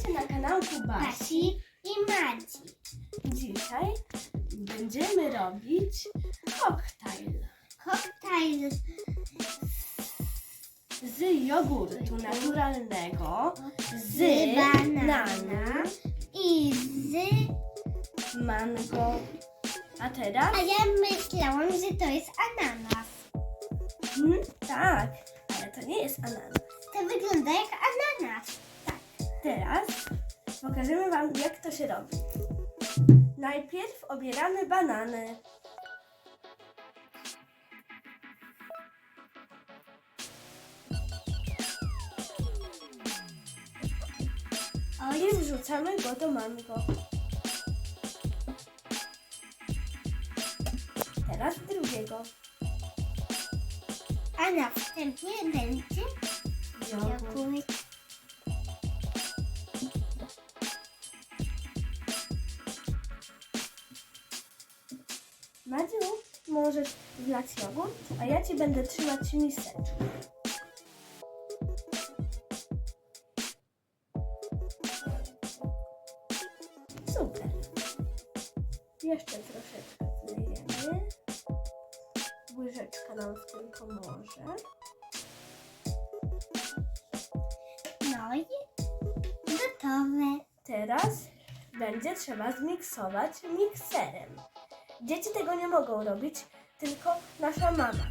Witajcie na kanałku Basi. I Madzi. Dzisiaj będziemy robić koktajl Koktajl z jogurtu naturalnego, z z banana banana, i z... mango. A teraz? A ja myślałam, że to jest ananas. Hmm, tak, ale to nie jest ananas. To wygląda jak ananas. Pokażemy Wam, jak to się robi. Najpierw obieramy banany. I wrzucamy go do mango. Teraz drugiego. a następnie będzie Madziu, możesz wlać jogurt, a ja Ci będę trzymać miseczkę. Super. Jeszcze troszeczkę wlejemy. Łyżeczka nam w tym pomoże. No i gotowe. Teraz będzie trzeba zmiksować mikserem. Dzieci tego nie mogą robić, tylko nasza mama.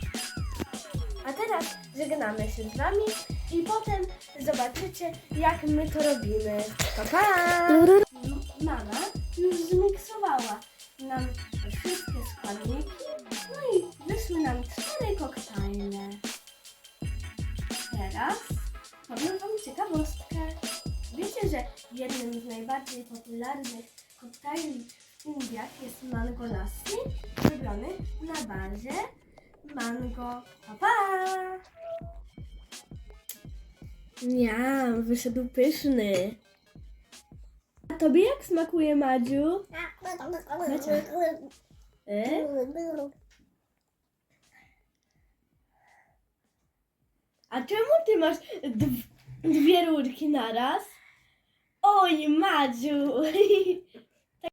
A teraz żegnamy się z Wami i potem zobaczycie, jak my to robimy. Pa, pa! Mama już zmiksowała nam wszystkie składniki, no i wyszły nam cztery koktajle. Teraz powiem Wam ciekawostkę. Wiecie, że jednym z najbardziej popularnych koktajli w Indiach jest mango lassi, zrobiony na bazie mango. Pa, pa! Miam, wyszedł pyszny. A tobie jak smakuje, Madziu? E? A czemu ty masz dw- dwie rurki naraz? Oj, Madziu!